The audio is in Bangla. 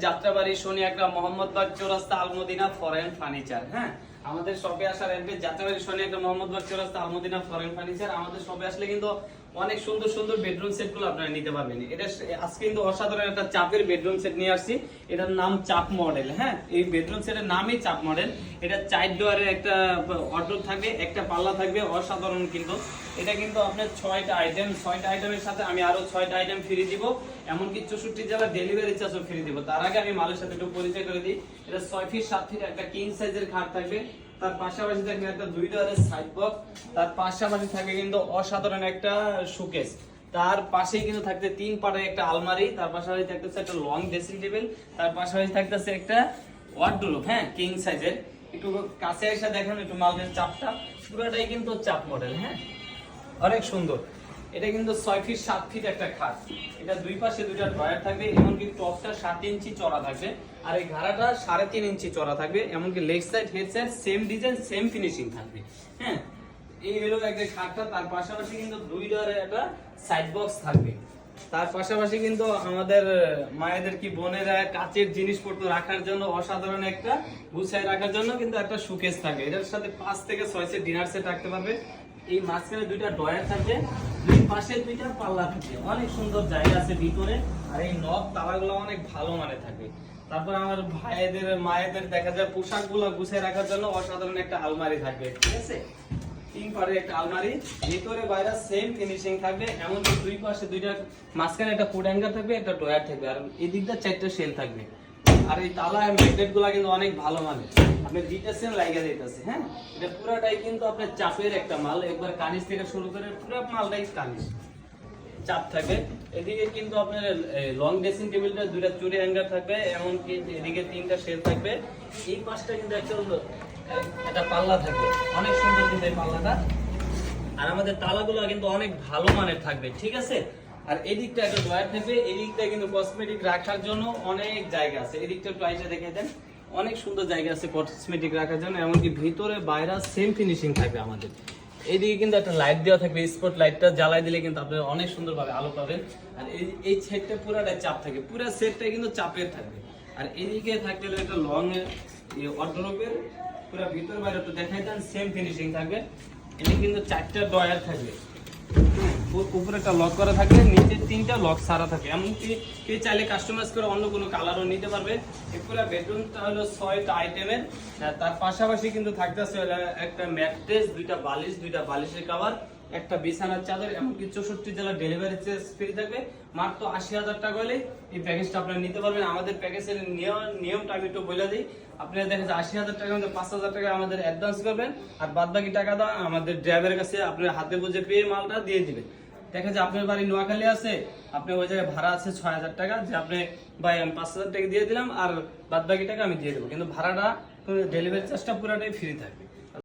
যাত্রাবাড়ি শনি একটা মোহাম্মদবাগ চৌরাস্তা আলমদিনা ফরেন ফার্নিচার হ্যাঁ? আমাদের শপে আসার অ্যাড্রেস যাত্রাবাড়ি শনি একটা মোহাম্মদবাগ চৌরাস্তা, আলমদিনা ফরেন ফার্নিচার আমাদের শপে আসলে কিন্তু অনেক সুন্দর সুন্দর বেডরুম সেটগুলো আপনারা নিতে পারবেন। এটা আজকে কিন্তু অসাধারণ একটা চাপের বেডরুম সেট নিয়ে আসছি। এটার নাম চাপ মডেল হ্যাঁ? এই বেডরুম সেটের নামই চাপ মডেল এটা চার ডোয়ারের একটা অর্ডার থাকবে, একটা পাল্লা থাকবে, অসাধারণ কিন্তু। এটা কিন্তু আপনার ছয়টা আইটেম ছয়টা আইটেমের সাথে আমি আরও ছয়টা আইটেম ফ্রি দিব। এমনকি চৌষট্টি জেলা ডেলিভারি চার্জও ফ্রি দিব। তার আগে আমি মালের সাথে একটু পরিচয় করে দিই। এটা ছয় ফিট সাত ফিট একটা কিং সাইজের খাট থাকবে। তার পাশাপাশি থাকবে একটা দুই ডোয়ারের সাইড বক্স তার পাশাপাশি থাকবে কিন্তু অসাধারণ একটা শোকেস তার পাশেই কিন্তু থাকতে তিন পাটের একটা আলমারি, তার পাশাপাশি থাকতেছে একটা লং ড্রেসিং টেবিল তার পাশাপাশি থাকতেছে একটা ওয়ার্ডরোব হ্যাঁ কিং সাইজের একটু কাছে এসে দেখেন, একটু মালদের চাপটা। পুরোটাই কিন্তু চাপ মডেল হ্যাঁ? অনেক সুন্দর। এটা কিন্তু ছয় ফিট সাত ফিট একটা খাট। এটা দুই পাশে দুইটা ড্রয়ার থাকবে, এমনকি টপটা সাত ইঞ্চি চড়া থাকবে। আর এই ঘাড়াটা সাড়ে তিন ইঞ্চি চড়া থাকবে, এমনকি leg side, head side same design same finishing থাকবে। হ্যাঁ? এই হলো একটা খাটটা, তার পাশাপাশি কিন্তু দুই ডোয়ারের একটা সাইড বক্স থাকবে। তার পাশাপাশি কিন্তু আমাদের মায়েদের কি বোনেরা কাচের জিনিসপত্র রাখার জন্য অসাধারণ একটা গুছায় রাখার জন্য কিন্তু একটা সুকেস থাকে। এটার সাথে পাঁচ থেকে ছয় সেট ডিনার সেট রাখতে পারবে। এই মাঝখানে দুইটা ডয়ার থাকবে দুই পাশে দুইটা পাল্লা থাকবে অনেক সুন্দর জায়গা আছে ভিতরে, আর এই নব তালাগুলো অনেক ভালো মানে থাকে। তারপর আমার ভাইদের, মায়েদের দেখা যায় পোশাকগুলো গুছিয়ে রাখার জন্য অসাধারণ একটা আলমারি থাকবে, ঠিক আছে? তিন পারে একটা আলমারি, ভিতরে বাইরে সেম ফিনিশিং থাকবে, এমনকি দুই পাশে দুইটা মাঝখানে একটা ফুড হ্যাঙ্গার থাকবে, একটা ড্রয়ার থাকবে, আর এই দিকটা চারটা সেল থাকবে। আর এই তালা ম্যাগনেটগুলা কিন্তু অনেক ভালো মানে আপনি দিতেছেন লাইগা দিতেছে হ্যাঁ? এটা পুরাটাই কিন্তু আপনার চাপের একটা মাল। একবার কানিস থেকে শুরু করে পুরো মালটাই কানিস। চাপ থাকবে। এদিকে কিন্তু আপনার লং ড্রেসিং টেবিলটা দুইটা চুরি হ্যাঙ্গার থাকবে, এমনকি এদিকে তিনটা শেল থাকবে। এই পাশটা কিন্তু একটা একটা পাল্লা থাকবে। অনেক সুন্দর কিন্তু এই পাল্লাটা। আর আমাদের তালাগুলো কিন্তু অনেক ভালো মানের থাকবে, ঠিক আছে? আর এদিকটা একটা ড্রয়ার থাকবে, এদিকটা কিন্তু কসমেটিক রাখার জন্য অনেক জায়গা আছে। এদিকটা আইসা দেখে দেন। অনেক সুন্দর জায়গা আছে কসমেটিক রাখার জন্য, এমনকি ভিতরে বাইরে সেম ফিনিশিং থাকবে আমাদের। এইদিকে কিন্তু একটা লাইট দেওয়া থাকবে স্পট লাইটটা জ্বালাই দিলে কিন্তু আপনারা অনেক সুন্দরভাবে আলো পাবেন। আর এই এই সেটটা পুরাটা চাপ থাকে, পুরো সেটটা কিন্তু চাপের থাকবে। আর এদিকে থাকতে একটা লং অর্ডারোপের পুরো ভিতর বাইরে তো দেখাই দেন সেম ফিনিশিং থাকবে। এটা কিন্তু চারটা ডয়ার থাকবে। উপরে একটা লক করা থাকে নিচে তিনটা লক সারা থাকে এমনকি কে চাইলে কাস্টমাইজ করে অন্য কোনো কালারও নিতে পারবে। এই পুরো বেডরুমটা হলো ছয়টা আইটেমের তার পাশাপাশি কিন্তু থাকতেছে একটা ম্যাট্রেস, দুইটা বালিশ, দুইটা বালিশের কভার একটা বিছানার চাদর, এমনকি চৌষট্টি জেলা ডেলিভারি চার্জ ফ্রি থাকবে। মাত্র আশি হাজার টাকা হলে এই প্যাকেজটা আপনারা নিতে পারবেন। আমাদের প্যাকেজের নিয়ম নিয়মটা আমি একটু বলে দিই। আপনারা দেখেন যে আশি হাজার টাকার মধ্যে পাঁচ হাজার টাকা আমাদের অ্যাডভান্স করবেন। আর বাদ বাকি টাকা দাও আমাদের ড্রাইভারের কাছে আপনার হাতে বুঝে পেয়ে মালটা দিয়ে দিবেন। দেখা যায় আপনার বাড়ি নোয়াখালী আছে আপনি ওই জায়গায় ভাড়া আছে ছয় হাজার টাকা, যে আপনি, ভাই, আমি পাঁচ হাজার টাকা দিয়ে দিলাম, আর বাদ বাকি টাকা আমি দিয়ে দেবো। কিন্তু ভাড়াটা ডেলিভারি চার্জটা পুরোটাই ফ্রি থাকবে।